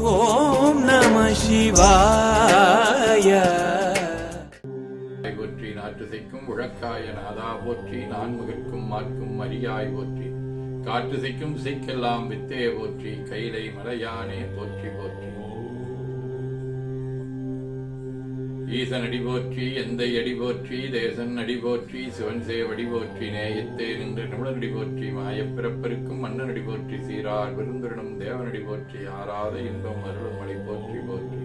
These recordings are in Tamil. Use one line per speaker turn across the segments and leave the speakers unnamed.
ஓம் நம சிவாய.
போற்றி நாற்றுசைக்கும் உழக்காய நாதா போற்றி நான்முகற்கும் மார்க்கும் மரியாய் போற்றி. காற்றுசைக்கும் சிக்கெல்லாம் வித்தே போற்றி கைலை மலையானே போற்றி போற்றி. ஈசன் அடி போற்றி எந்தை அடி போற்றி தேசன் அடி போற்றி சிவன் சேவடி போற்றி நேயத்தே நின்று நிமிடனடி போற்றி மாயப்பிறப்பருக்கும் மன்னன் அடி போற்றி சீரார் விருந்துடனும் தேவனடி போற்றி ஆறாத இன்பம் அருளும் மலை போற்றி போற்றி.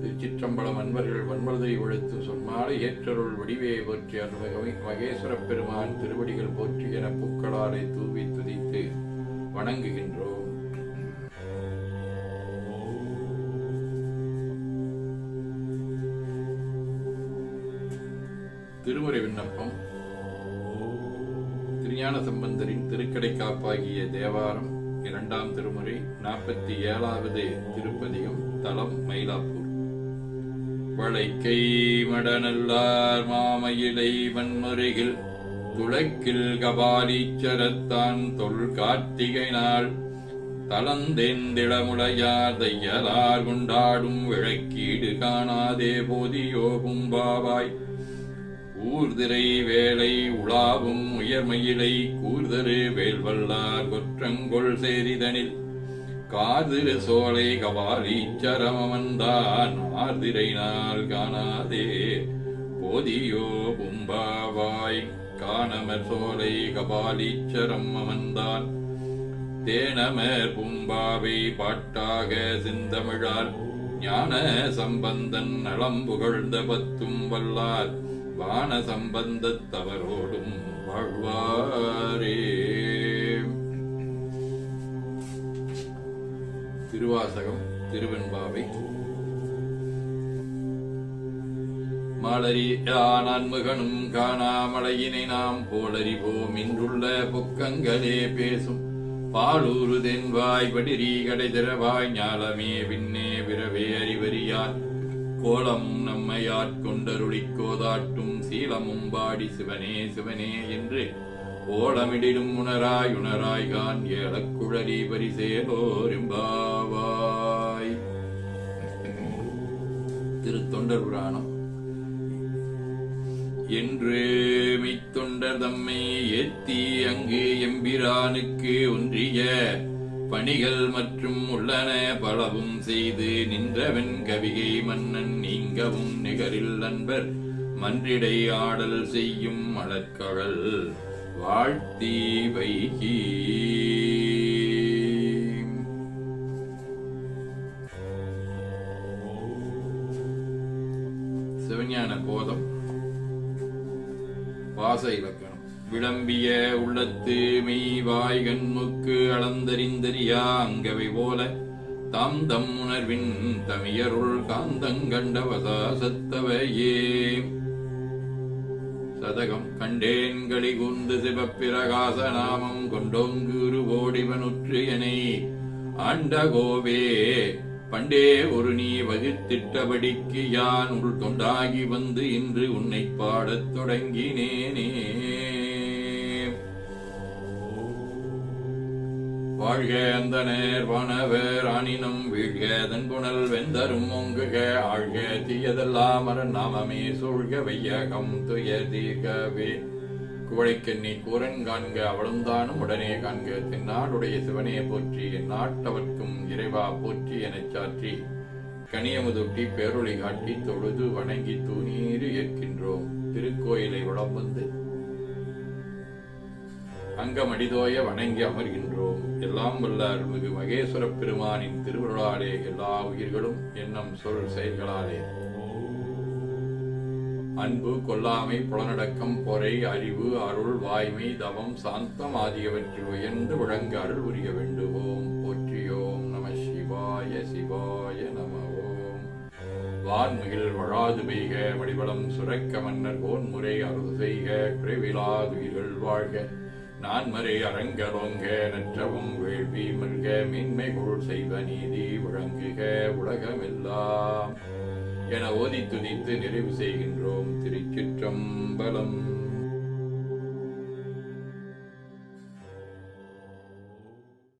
திருச்சிற்றம்பலம் அன்பர்கள் வன்மதை ஒழுத்து சொன்னாலே ஏற்றருள் வடிவே போற்றி அருள்மிகு மகேஸ்வரப் பெருமான் திருவடிகள் போற்றி என பூக்களாரை தூவி துதித்து வணங்குகின்றோம். திருமுறை விண்ணப்பம். திருஞான சம்பந்தரின் திருக்கடை காப்பாகிய தேவாரம் இரண்டாம் திருமுறை நாற்பத்தி ஏழாவது திருப்பதியும் தலம் மயிலாப்பூர். வளைக்கை மடநல்லார் மாமயிலை வன்முறையில் துளக்கில் கபாலீச்சரத்தான் தொல் கார்த்திகை நாள். தளந்தெந்திளமுடையார் தையலார் கொண்டாடும் விளக்கீடு காணாதே போதியோகும் பாவாய் ஊர்திரை வேலை உலாவும் உயர்மயிலை கூர்தரு வேல்வல்லார் கொற்றங்கொள் சேரிதனில். காதிரு சோலை கபாலீச்சரமவன்தான் ஆர்திரை நாள் காணாதே. போதியோ பும்பாவாய் காணமர் சோலை கபாலீச்சரம் அமர்ந்தான் தேனமர் பூம்பாவை பாட்டாக சிந்தமிழால் ஞான சம்பந்தன் நலம் புகழ்ந்த பத்தும் வல்லார். வான சம்பந்தத்தவரோடும் வாழ்வாரே. திருவாசகம் திருவெண்பாவை. மாலரியானன்முகனும் காணாமலையினை நாம் போலறிவோம். இன்றுள்ள புக்கங்களே பேசும். பாலூரு தென்வாய் படிரி கடை திறவாய் ஞாலமே பின்னே பிறவே அறிவறியான். கோலம் நம்மையாற் கொண்டருளிக் கோதாட்டும் சீலமும் பாடி சிவனே சிவனே என்று ஓலமிடிலும் உணராய் உணராய் கான் ஏலக்குழலி பரிசேலோரிம்பாவாய் திருத்தொண்டர் புராணம். என்று மெய்த்தொண்டர் தம்மை ஏத்தி அங்கு எம்பிரானுக்கு ஒன்றிய பணிகள் மற்றும் உள்ளன பலவும் செய்து நின்றவன் கவிகை மன்னன் நீங்கவும் நிகரில் நண்பர் மன்றிடை ஆடல் செய்யும் மலர்கழல் வாழ்த்தி வைகி சிவஞான போதம். பாச இலக்கணம். விளம்பிய உள்ளத்து மெய் வாய் கண்முக்கு அளந்தறிந்தறியா அங்கவை போல தாம் தம் உணர்வின் தமியருள் காந்தங்கண்டவசா சத்தவையே. சதகம் கண்டேன் களி கூந்து சிவப்பிரகாச நாமம் கொண்டோங்குரு ஓடிவனுற்று எனை ஆண்ட கோவே. பண்டே ஒரு நீ வகுத்திட்டபடிக்கு யான் உள் தொண்டாகி வந்து இன்று உன்னை பாடத் தொடங்கினேனே. வாழ்க அந்த நேர் வனவேர் அணினும் வீழ்க புனல் வெந்தரும் ஒங்குக. ஆழ்க தீயதெல்லாம் அரண் நாமமே சூழ்க வையகம் துய தீகவே குவளைக்கு நீ கூரன் காண்க அவளுந்தானும் உடனே காண்க. தென்னாடுடைய சிவனே போற்றி என் நாட்டவர்க்கும் இறைவா போற்றி எனச் சாற்றி. கனியமுதொட்டி பேரொளி காட்டி தொழுது வணங்கி தூணீறு ஏற்கின்றோம் திருக்கோயிலை வளம் வந்து அங்கமடிதோய வணங்கி அமர்கின்றோம். எல்லாம் வல்ல அருள்மிகு மகேஸ்வர பெருமானின் திருவருளாலே எல்லா உயிர்களும் எண்ணம் சொல் செயல்களாலே. அன்பு கொல்லாமை புலனடக்கம் பொறை அறிவு அருள் வாய்மை தவம் சாந்தம் ஆகியவற்றில் உயர்ந்து விளங்க அருள் உரிய வேண்டுவோம். போற்றியோம் நம சிவாய சிவாய நம ஓம் வான்மிகில் வழாது பெய்க வடிவளம் சுரக்க மன்னர் கோன்முறை அருள் செய்க குறைவிலாதுயிர்கள் வாழ்க. நான் மறை அரங்கலோங்க நற்றவும் வேள்வி மல்க மேன்மைகோள் செய்வ நீதி வழங்குக உலகமெல்லாம். என ஓதி துதித்து நிறைவு செய்கின்றோம் திருச்சிற்றம்பலம்.